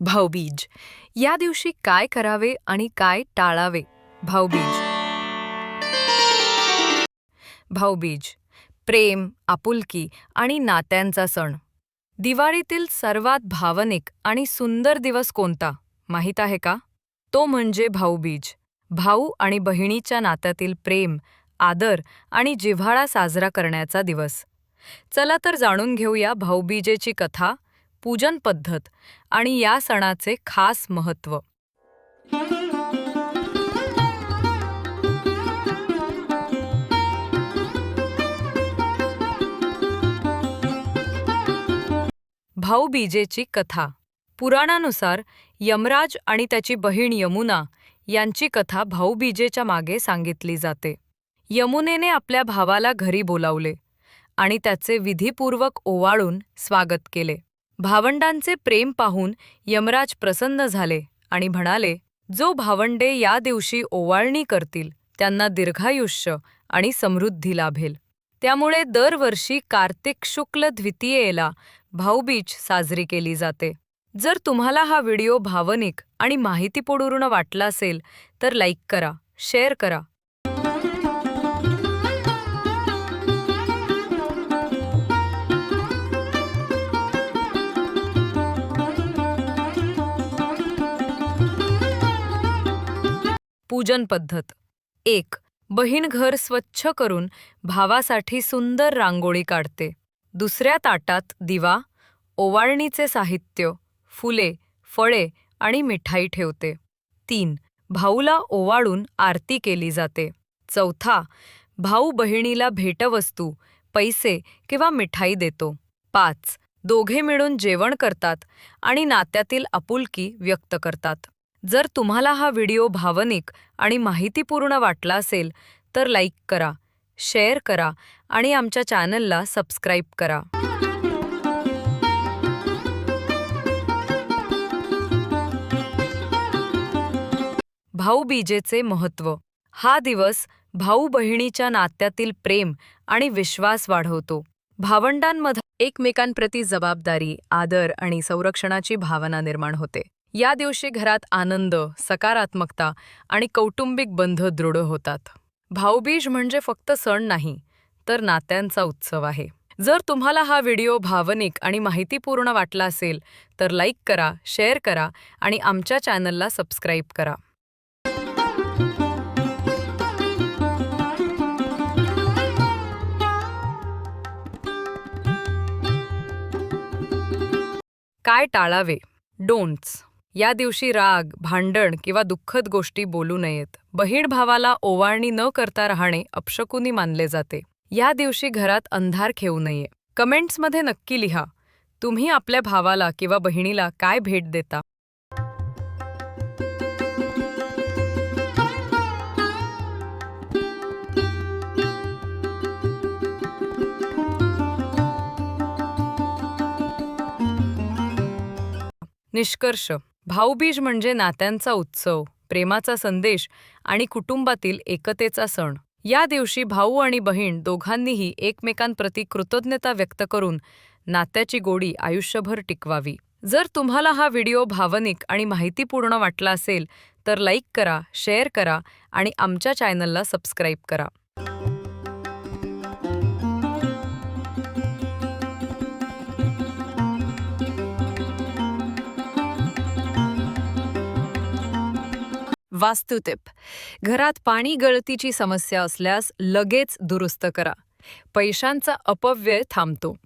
भाऊबीज. या दिवशी काय करावे आणि काय टाळावे? भाऊबीज. भाऊबीज. प्रेम आपुलकी आणि नात्यांचा सण. दिवाळीतील सर्वात भावनिक आणि सुंदर दिवस कोणता? माहीत आहे का? तो म्हणजे भाऊबीज. भाऊ आणि बहिणीच्या नात्यातील प्रेम आदर आणि जिव्हाळा साजरा करण्याचा दिवस. चला तर जाणून घेऊया भाऊबीजेची कथा पूजन पद्धत आणि या सणाचे खास महत्त्व. भाऊबीजेची कथा. पुराणानुसार यमराज आणि त्याची बहीण यमुना यांची कथा भाऊबीजेच्या मागे सांगितली जाते. यमुनेने आपल्या भावाला घरी बोलावले आणि त्याचे विधीपूर्वक ओवाळून स्वागत केले. भावंडांचे प्रेम पाहून यमराज प्रसन्न झाले आणि म्हणाले जो भावंडे या दिवशी ओवाळणी करतील त्यांना दीर्घायुष्य आणि समृद्धी लाभेल. त्यामुळे दरवर्षी कार्तिक शुक्ल द्वितीयेला भाऊबीज साजरी केली जाते. जर तुम्हाला हा व्हिडिओ भावनिक आणि माहितीपूर्ण वाटला असेल तर लाईक करा शेअर करा पूजन पद्धत. एक बहीण घर स्वच्छ करून भावासाठी सुंदर रांगोळी काढते. दुसऱ्या ताटात दिवा ओवाळणीचे साहित्य फुले फळे आणि मिठाई ठेवते. तीन भाऊला ओवाळून आरती केली जाते. चौथा भाऊ बहिणीला भेटवस्तू पैसे किंवा मिठाई देतो. पाच दोघे मिळून जेवण करतात आणि नात्यातील आपुलकी व्यक्त करतात. जर तुम्हाला हा व्हिडिओ भावनिक आणि माहितीपूर्ण वाटला असेल तर लाईक करा शेअर करा आणि आमच्या चॅनलला सबस्क्राईब करा. भाऊबीजेचे महत्त्व. हा दिवस भाऊ बहिणीच्या नात्यातील प्रेम आणि विश्वास वाढवतो. भावंडांमध्ये एकमेकांप्रती जबाबदारी आदर आणि संरक्षणाची भावना निर्माण होते. या दिवशी घरात आनंद सकारात्मकता आणि कौटुंबिक बंध दृढ होतात. भाऊबीज म्हणजे फक्त सण नाही तर नात्यांचा उत्सव आहे. जर तुम्हाला हा व्हिडिओ भावनिक आणि माहितीपूर्ण वाटला असेल तर लाईक करा शेअर करा आणि आमच्या चॅनलला सबस्क्राईब करा. काय टाळावे? डोंट्स या दिवशी राग भांडण किंवा दुःखद गोष्टी बोलू नयेत. बहीण भावाला ओवाळणी न करता राहणे अपशकुनी मानले जाते. या दिवशी घरात अंधार खेळू नये. कमेंट्समध्ये नक्की लिहा तुम्ही आपल्या भावाला किंवा बहिणीला काय भेट देता? निष्कर्ष भाऊबीज म्हणजे नात्यांचा उत्सव प्रेमाचा संदेश आणि कुटुंबातील एकतेचा सण. या दिवशी भाऊ आणि बहीण दोघांनीही एकमेकांप्रती कृतज्ञता व्यक्त करून नात्याची गोडी आयुष्यभर टिकवावी. जर तुम्हाला हा व्हिडिओ भावनिक आणि माहितीपूर्ण वाटला असेल तर लाईक करा शेअर करा आणि आमच्या चॅनलला सबस्क्राईब करा. वास्तुतिप. घरात पाणी गळतीची समस्या असल्यास लगेच दुरुस्त करा. पैशांचा अपव्यय थांबतो.